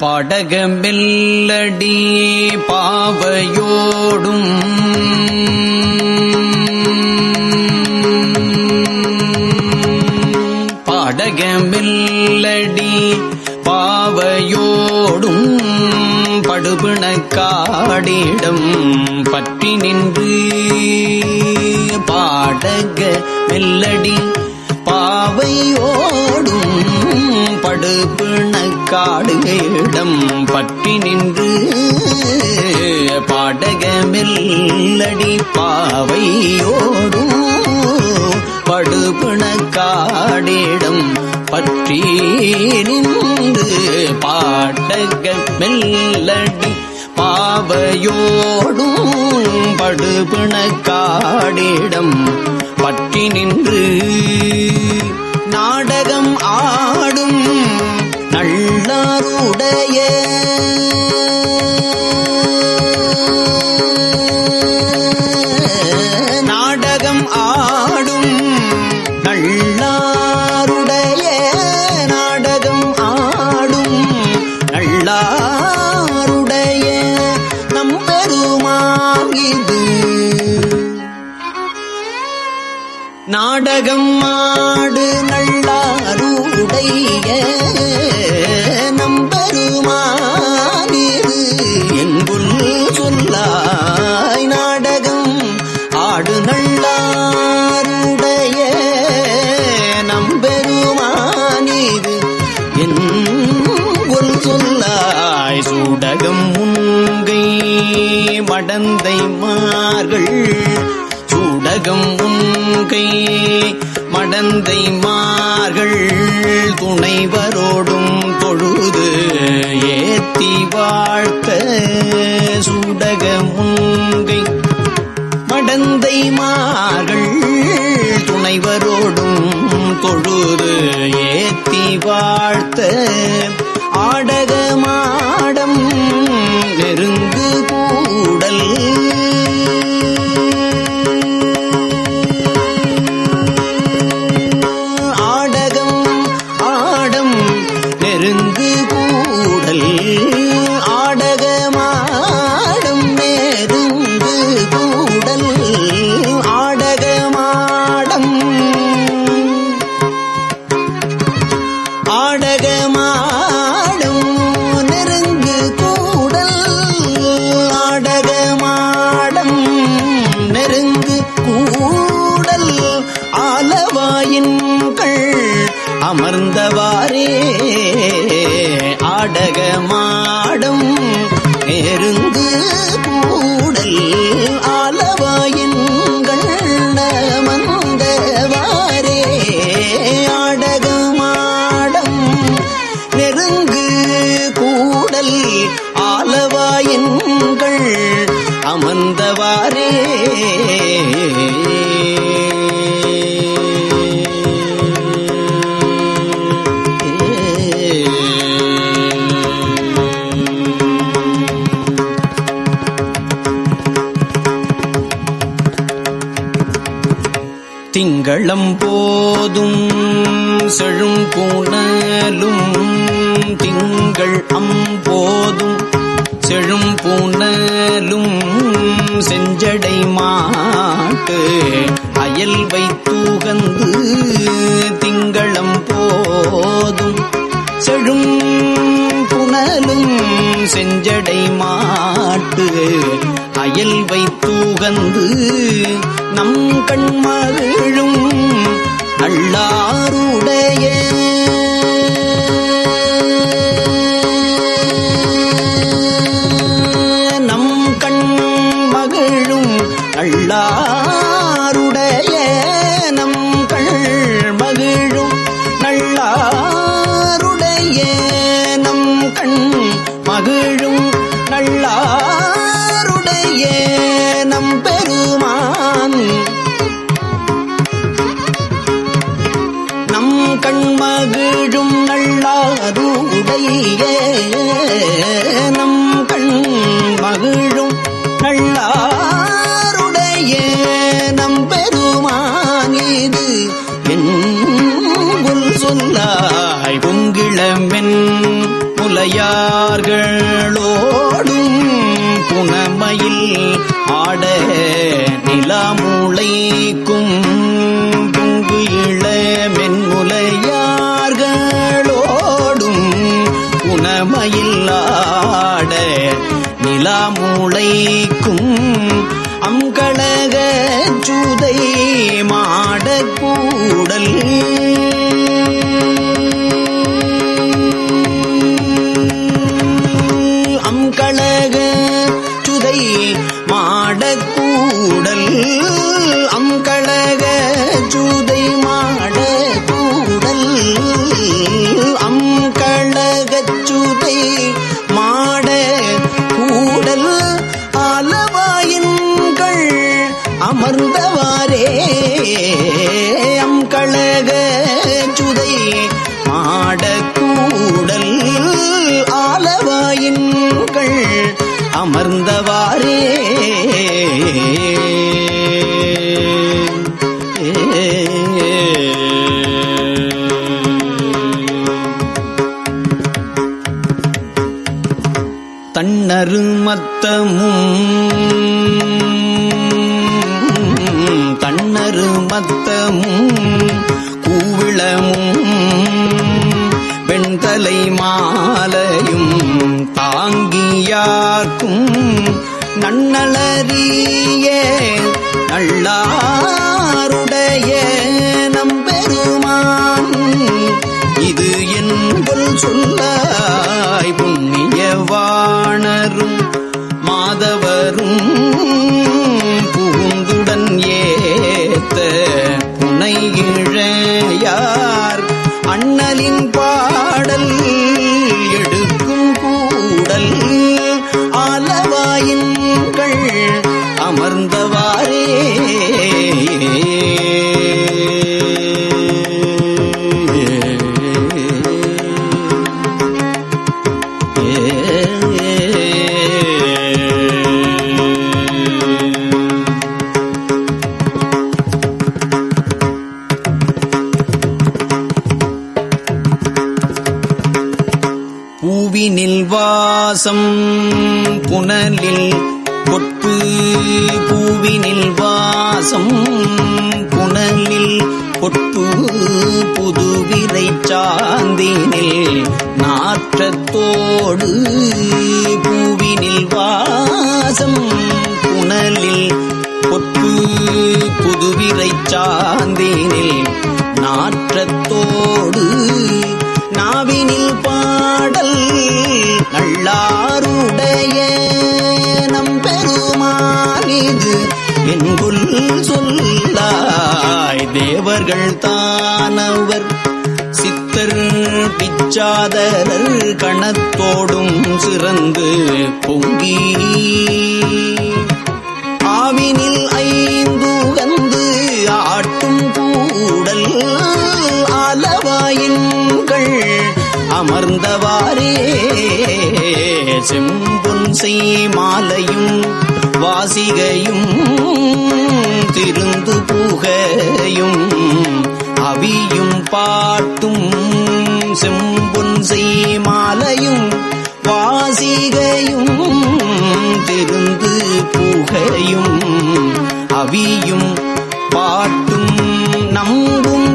படகமெல்லடி பாவையோடும். படகமெல்லடி பாவையோடும். படுபிணக்காடிடம் பற்றி நின்று பாடக மெல்லடி காடு பிணக்காடு இடம் பற்றி நின்று பாடகமில்லடி பாவையோடும் படுபிணக்காடிடம் பற்றி நின்று பாடகமில்லடி பாவையோடும் படுபிணக்காடிடம் பற்றி நின்று. நாடகம் ஆடும் நல்லாருடைய நாடகம் ஆடும் நல்லாருடைய நாடகம் ஆடும் நல்லாருடைய நம் பெருமான் இது. நாடகம் ஆ துணைமார்கள் துணைவரோடும் தொழுது ஏத்தி வாழ்த்த. அயல் வைத்தூகந்து திங்களம் போதும் செழும் புனலும் செஞ்சடை மாட்டு அயல் வைத்தூகந்து நம் கண்மகிழும் நல்லாருடைய நல்லாருடைய நம் பெருமான். நம் கண்மகிழும் நல்லாருடைய நம் கண் மகிழும் நல்லாருடைய நம் பெருமான் இது. என் சொல்லாய் பொங்கிழமென் முலையார்களோ மென்முலையார்களோடும் உணமையில்லாட நிலாமூளைக்கும் அங்கழக சுதை மாடக்கூடல் அங்கழக சுதை மாடக்கூடல் அம் கழக சுதை மாடக்கூடல் ஆலவாயின்கள் அமர்ந்தவாரே தன்னரு மத்தமும் கூவிளமும் வெண்தலை மாலையும் தாங்கியார்க்கும் நன்னலறிய நல்லாருடைய நம்பெருமான். இது என்பல் சொல்லாய் புண்ணிய நாற்றத்தோடு பூவினில் வாசம் புனலில் பொட்டு புதுவிரை சாந்தினில் நாற்றத்தோடு நாவினில் பாடல் நல்லாருடைய நம் பெருமானிது என்குள் சொல்லாய் தேவர்கள் தானவர் பிச்சாதரர் கணத்தோடும் சிறந்து பொங்கி. ஆவினில் ஐந்து வந்து ஆட்டும் கூடல் ஆலவாயின்கள் அமர்ந்தவாறே. செம்பொன் செய் மாலையும் வாசிகையும் திருந்து பூகையும் செவியும் பாட்டும் செம்பொன் செய்மாலையும் வாசிகையும் திருந்து புகையும் அவியும் பாட்டும் நம்பும்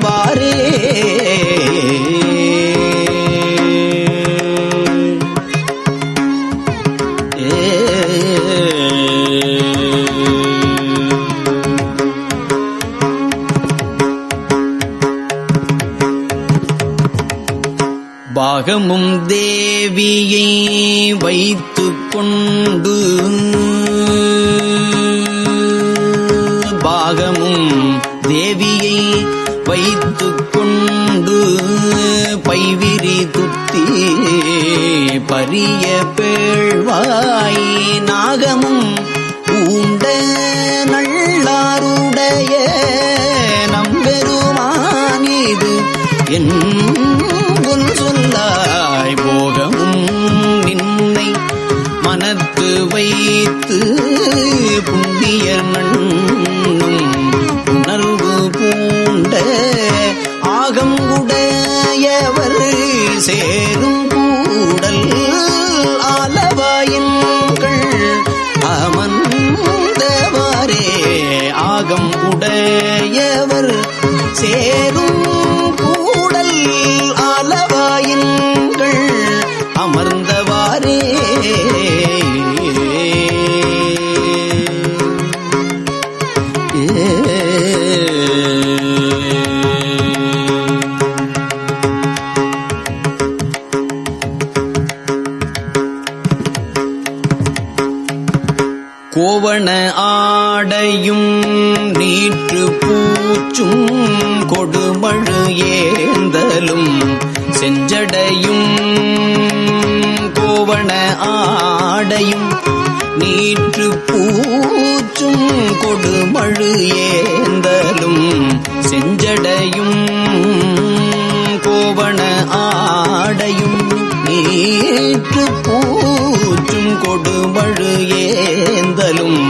அமர்ந்தவாறே பாகமும் தேவியை வைத்து கொண்டு பைத்து கொண்டு பைவிரி துத்தி பரிய பேழ்வாய் நாகமும் பூண்ட நல்லாருடைய நம்பெருமானீது. என் சொல்லாய் போகமும் நின்னை மனத்து வைத்து நீற்று பூச்சும் கொடுமழு ஏந்தலும் செஞ்சடையும் கோவண ஆடையும் நீற்று பூச்சும் கொடுமழு ஏந்தலும்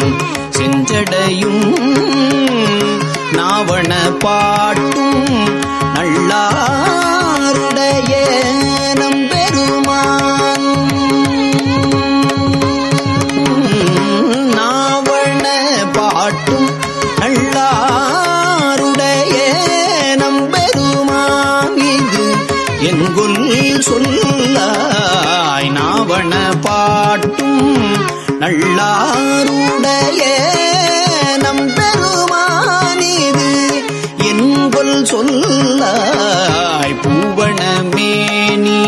புல்லாய் பூவணமேனி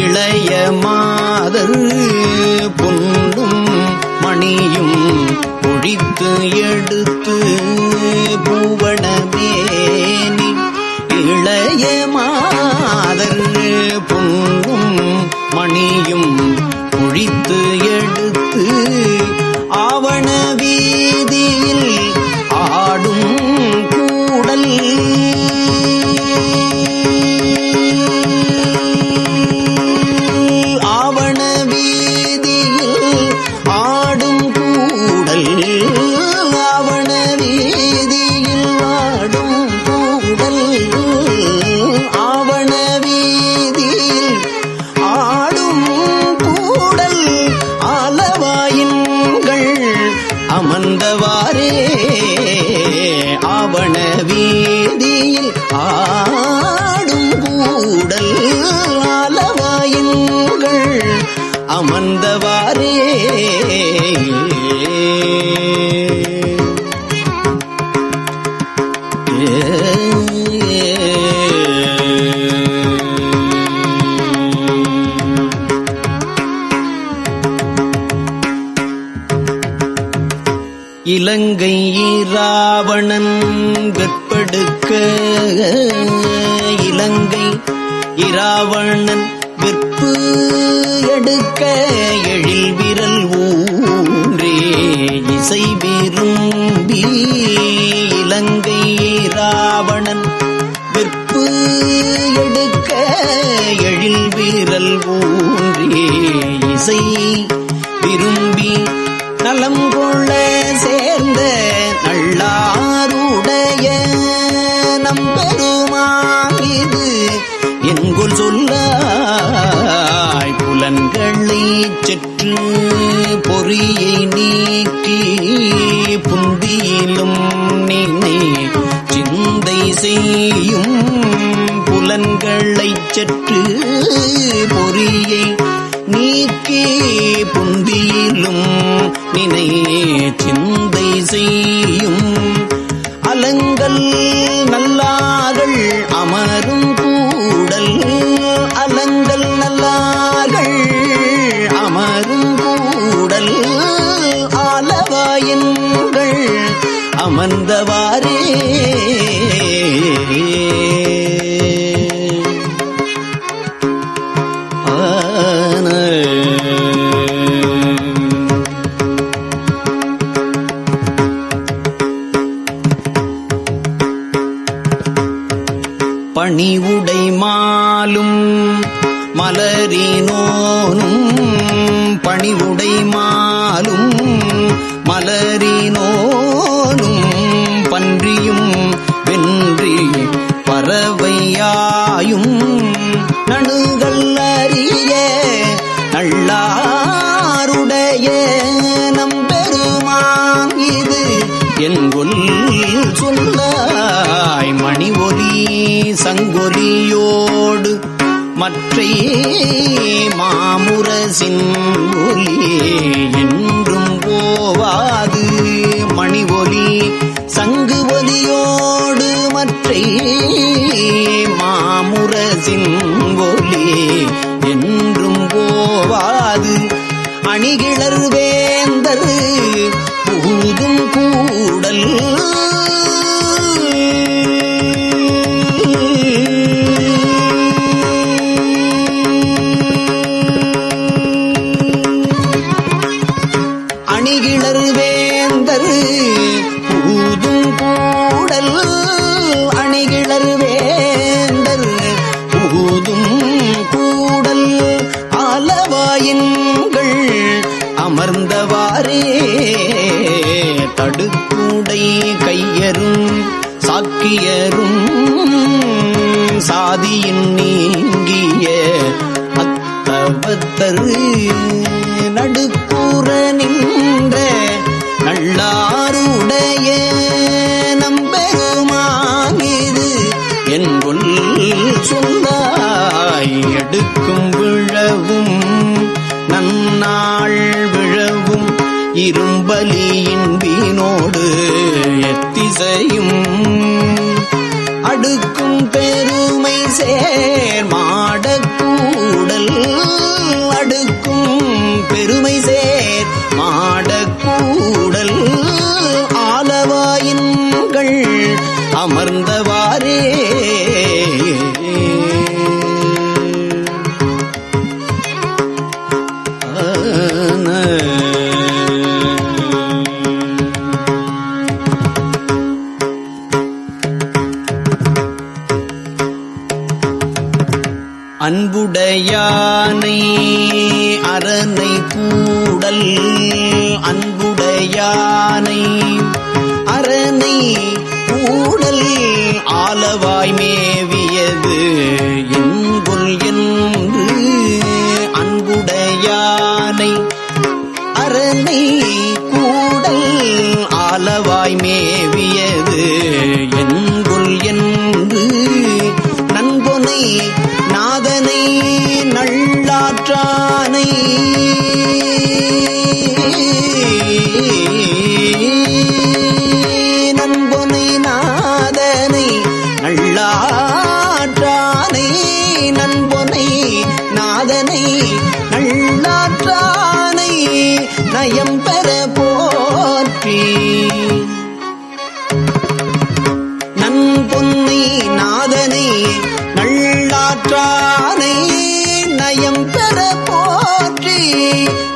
இளைய மாதர் பொன்னும் மணியும் ஒழித்து எடுத்து பூவணமேனி இளைய மாதர் பொன்னும் மணியும் ஒழித்து எடுத்து இலங்கை இராவணன் விற்படுக்க. இலங்கை இராவணன் விற்பு எடுக்க. எழில் விரல் ஊன்றே இசை விரும்பி. இலங்கை இராவணன் விற்பு எடுக்க. எழில் விரல் ஊன்றே இசை விரும்பி. நலம் கொள் பொறியை நீக்கி புந்தியிலும் நினை சிந்தை செய்யும் புலன்களைச் சற்று பொறியை நீக்கி புந்தியிலும் நினை சிந்தை செய்யும் அலங்கள் நல்லா வந்தவா? கிளர்வேந்தரு பூதும் கூடல் ஆதியின் நீங்கிய அத்தவத்தரு. நடுக்கூற நின்ற நள்ளாருடைய நம்பெருமாங்கிது என்பொல் சொல்லாய் எடுக்கும் விழவும் நன்னாள் விழவும் இரும்பலியின் வீணோடு எத்திசையும் சேர் மாடக்கூடல் அடுக்கும் பெருமை சேர் மாடக்கூடல் ஆலவாயின்கள் அமர்ந்த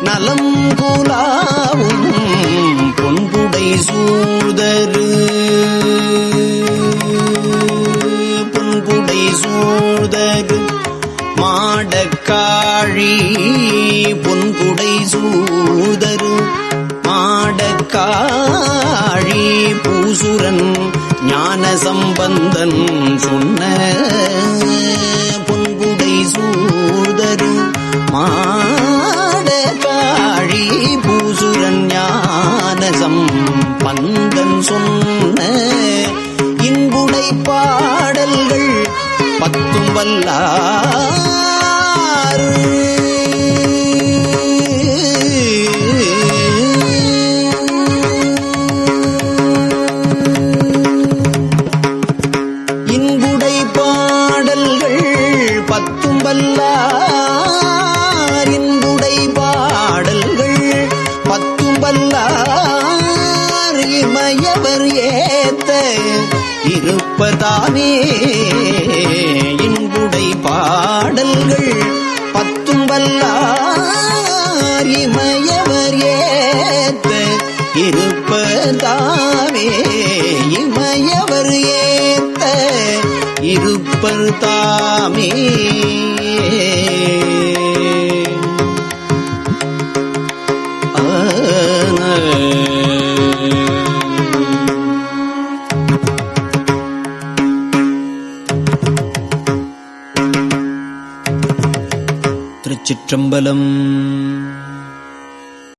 நலம் புலாவும் பொன்புடை சூழ்தரு. பொன்புடை சூழ்தரு மாடக்காழி பொன்புடை சூதரு மாடக்காழி பூசுரன் ஞான சம்பந்தன் சொன்ன சொன்ன இன்புடை பாடல்கள் பத்தும் வல்லார் இமயவர் ஏத்த இருப்பதாமே இமயவர் ஏத்த இருப்பதாமே திருச்சிற்றம்பலம்